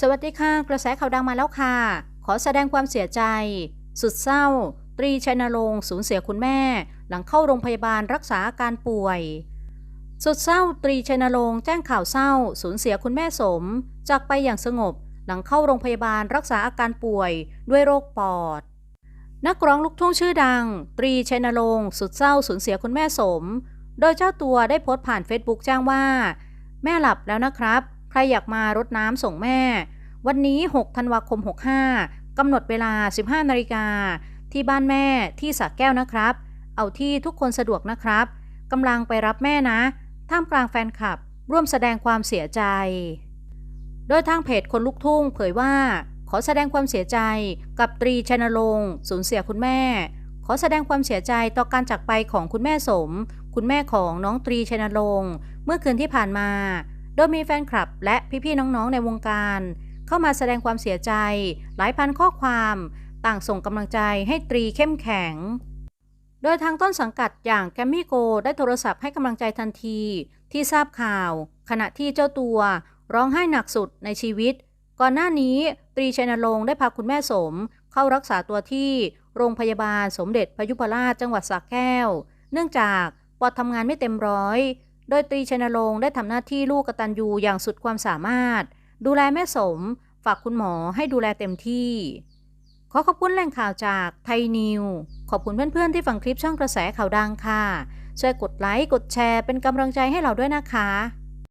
สวัสดีค่ะ กระแสข่าวดังมาแล้วค่ะ ขอแสดงความเสียใจ สุดเศร้า ตรีชัยนรงค์สูญเสียคุณแม่ หลังเข้าโรงพยาบาลรักษาอาการป่วย สุดเศร้า ตรีชัยนรงค์แจ้งข่าวเศร้า สูญเสียคุณแม่สม จากไปอย่างสงบ หลังเข้าโรงพยาบาลรักษาอาการป่วย ด้วยโรคปอด นักร้องลูกทุ่งชื่อดัง ตรีชัยนรงค์สุดเศร้าสูญเสียคุณแม่สม โดยเจ้าตัวได้โพสต์ผ่านเฟซบุ๊กแจ้งว่า แม่หลับแล้วนะครับ ครอยากมารดน้ำส่งแม่ วันนี้ 6 ธันวาคม 65กำหนดเวลา 15 นาฬิกา ที่บ้านแม่ที่สักแก้วนะครับ เอาที่ทุกคนสะดวกนะครับกำลังไปรับแม่นะ ท่ามกลางแฟนคลับ ร่วมแสดงความเสียใจ โดยทางเพจคนลุกทุ่งเผยว่า ขอแสดงความเสียใจกับตรีชนรงค์สูญเสียคุณแม่ ขอแสดงความเสียใจต่อการจากไปของคุณแม่สม คุณแม่ของน้องตรีชนรงค์เมื่อคืนที่ผ่านมา โดยมีแฟนคลับและพี่ๆน้องๆในวงการ เข้ามาแสดงความเสียใจ หลายพันข้อความ ต่างส่งกำลังใจให้ตรีเข้มแข็ง โดยทางต้นสังกัดอย่างแกมมี่โกได้โทรศัพท์ให้กำลังใจทันที ที่ทราบข่าว ขณะที่เจ้าตัวร้องไห้หนักสุดในชีวิต ก่อนหน้านี้ตรีชัยนรงค์ได้พาคุณแม่สม เข้ารักษาตัวที่โรงพยาบาลสมเด็จพยุพราชจังหวัดสระแก้ว เนื่องจากปอดทำงานไม่เต็มร้อย โดยตรีชัยนรงค์ได้ทำหน้าที่ลูกกตัญญูอย่างสุดความสามารถ ดูแลแม่สม ฝากคุณหมอให้ดูแลเต็มที่ ขอขอบคุณแหล่งข่าวจากไทยนิว ขอบคุณเพื่อนๆที่ฟังคลิปช่องกระแสข่าวดังค่ะ ช่วยกดไลค์ กดแชร์เป็นกำลังใจให้เราด้วยนะคะ